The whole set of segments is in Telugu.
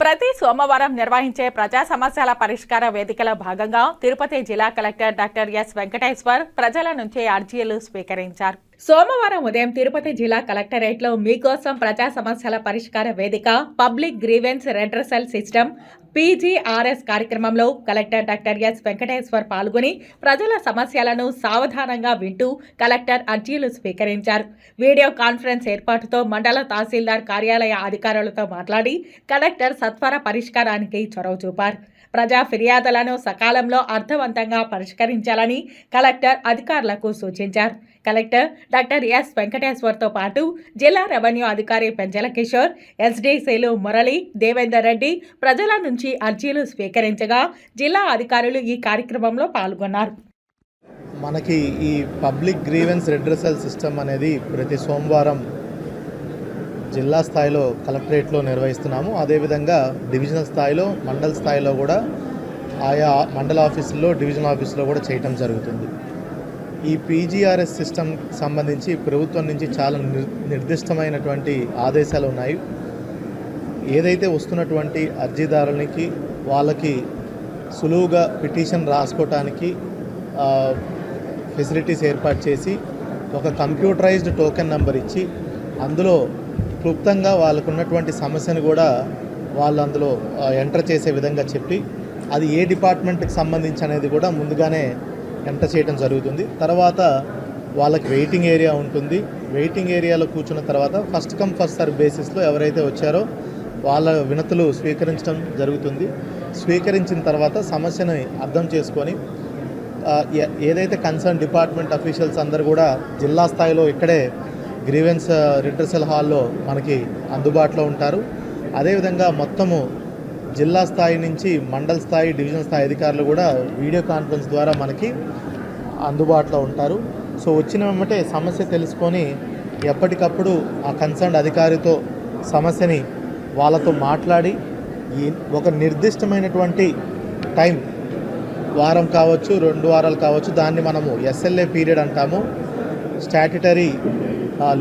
ప్రతి సోమవారం నిర్వహించే ప్రజా సమస్యల పరిష్కార వేదికలో భాగంగా తిరుపతి జిల్లా కలెక్టర్ డాక్టర్ ఎస్ వెంకటేశ్వర్ ప్రజల నుంచి అర్జీలు స్వీకరించారు. సోమవారం ఉదయం తిరుపతి జిల్లా కలెక్టరేట్లో మీకోసం ప్రజా సమస్యల పరిష్కార వేదిక public grievance redressal system PGRS కార్యక్రమంలో కలెక్టర్ డాక్టర్ ఎస్ వెంకటేశ్వర్ పాల్గొని ప్రజల సమస్యలను సావధానంగా వింటూ కలెక్టర్ అర్జీలు స్వీకరించారు. వీడియో కాన్ఫరెన్స్ ఏర్పాటుతో మండల తహసీల్దార్ కార్యాలయ అధికారులతో మాట్లాడి కలెక్టర్ సత్వర పరిష్కారానికి చొరవ చూపారు. ప్రజా ఫిర్యాదులను సకాలంలో అర్థవంతంగా పరిష్కరించాలని కలెక్టర్ అధికారులకు సూచించారు. కలెక్టర్ డాక్టర్ ఎస్ వెంకటేశ్వర్తో పాటు జిల్లా రెవెన్యూ అధికారి పెంచల కిషోర్ ఎస్డీసీలు మురళి దేవేందర్ రెడ్డి ప్రజల నుంచి అర్జీలు స్వీకరించగా జిల్లా అధికారులు ఈ కార్యక్రమంలో పాల్గొన్నారు. మనకి ఈ పబ్లిక్ గ్రీవెన్స్ రెడ్రెసల్ సిస్టమ్ అనేది ప్రతి సోమవారం జిల్లా స్థాయిలో కలెక్టరేట్లో నిర్వహిస్తున్నాము. అదేవిధంగా డివిజనల్ స్థాయిలో మండల స్థాయిలో కూడా ఆయా మండల ఆఫీసుల్లో డివిజనల్ ఆఫీసులో కూడా చేయటం జరుగుతుంది. ఈ పీజీఆర్ఎస్ సిస్టమ్ సంబంధించి ప్రభుత్వం నుంచి చాలా నిర్దిష్టమైనటువంటి ఆదేశాలు ఉన్నాయి. ఏదైతే వస్తున్నటువంటి అర్జీదారులకి వాళ్ళకి సులువుగా పిటిషన్ రాసుకోవటానికి ఫెసిలిటీస్ ఏర్పాటు చేసి ఒక కంప్యూటరైజ్డ్ టోకెన్ నెంబర్ ఇచ్చి అందులో క్లుప్తంగా వాళ్ళకున్నటువంటి సమస్యను కూడా వాళ్ళు అందులో ఎంటర్ చేసే విధంగా చెప్పి అది ఏ డిపార్ట్మెంట్కి సంబంధించి అనేది కూడా ముందుగానే ఎంటర్ చేయడం జరుగుతుంది. తర్వాత వాళ్ళకి వెయిటింగ్ ఏరియా ఉంటుంది. వెయిటింగ్ ఏరియాలో కూర్చున్న తర్వాత ఫస్ట్ కమ్ ఫస్ట్ సర్వ్ బేసిస్లో ఎవరైతే వచ్చారో వాళ్ళ వినతులు స్వీకరించడం జరుగుతుంది. స్వీకరించిన తర్వాత సమస్యని అర్థం చేసుకొని ఏదైతే కన్సర్న్ డిపార్ట్మెంట్ అఫీషియల్స్ అందరు కూడా జిల్లా స్థాయిలో ఇక్కడే గ్రీవెన్స్ రిడ్రసల్ హాల్లో మనకి అందుబాటులో ఉంటారు. అదేవిధంగా మొత్తము జిల్లా స్థాయి నుంచి మండల స్థాయి డివిజన్ స్థాయి అధికారులు కూడా వీడియో కాన్ఫరెన్స్ ద్వారా మనకి అందుబాటులో ఉంటారు. సో వచ్చిన వెంబటే సమస్య తెలుసుకొని ఎప్పటికప్పుడు ఆ కన్సర్న్ అధికారితో సమస్యని వాళ్ళతో మాట్లాడి ఈ ఒక నిర్దిష్టమైనటువంటి టైం వారం కావచ్చు రెండు వారాలు కావచ్చు దాన్ని మనము ఎస్ఎల్ఏ పీరియడ్ అంటాము స్టాట్యుటరీ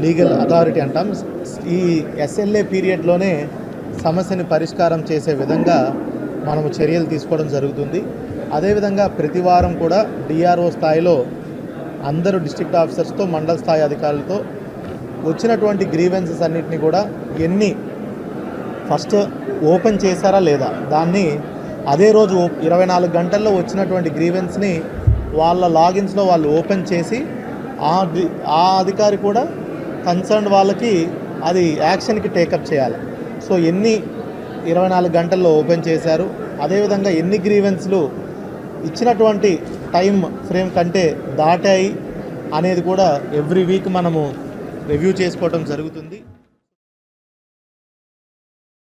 లీగల్ అథారిటీ అంటాం ఈ ఎస్ఎల్ఏ పీరియడ్లోనే సమస్యని పరిష్కారం చేసే విధంగా మనము చర్యలు తీసుకోవడం జరుగుతుంది. అదేవిధంగా ప్రతి వారం కూడా డిఆర్ఓ స్థాయిలో అందరూ డిస్ట్రిక్ట్ ఆఫీసర్స్తో మండల స్థాయి అధికారులతో వచ్చినటువంటి గ్రీవెన్సెస్ అన్నిటిని కూడా ఎన్ని ఫస్ట్ ఓపెన్ చేశారా లేదా? దాన్ని అదే రోజు ఇరవై నాలుగు గంటల్లో వచ్చినటువంటి గ్రీవెన్స్ని వాళ్ళ లాగిన్స్లో వాళ్ళు ఓపెన్ చేసి ఆ ఆ అధికారి కూడా కన్సర్న్ వాళ్ళకి అది యాక్షన్కి టేకప్ చేయాలి. సో ఎన్ని ఇరవై నాలుగు గంటల్లో ఓపెన్ చేశారు? అదేవిధంగా ఎన్ని గ్రీవెన్స్లు ఇచ్చినటువంటి టైం ఫ్రేమ్ కంటే దాటాయి అనేది కూడా ఎవ్రీ వీక్ మనము రివ్యూ చేసుకోవడం జరుగుతుంది.